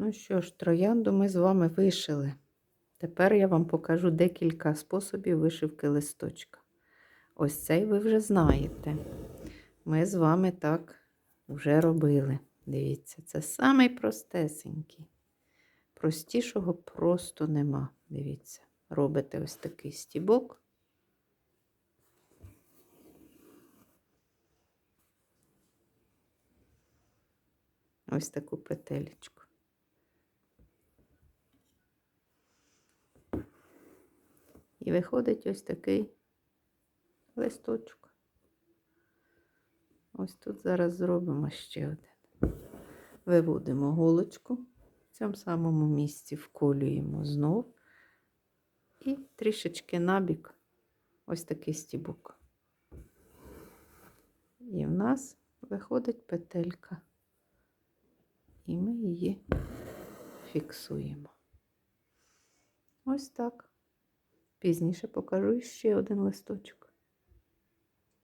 Ну що ж, троянду ми з вами вишили. Тепер я вам покажу декілька способів вишивки листочка. Ось цей ви вже знаєте. Ми з вами так вже робили. Дивіться, це самий простесенький. Простішого просто нема. Дивіться, робите ось такий стібок. Ось таку петелечку. І виходить ось такий листочок. Ось тут зараз зробимо ще один. Виводимо голочку, в цьому самому місці вколюємо знов і трішечки набік ось такий стібок. І в нас виходить петелька, і ми її фіксуємо. Ось так. Пізніше покажу ще один листочок.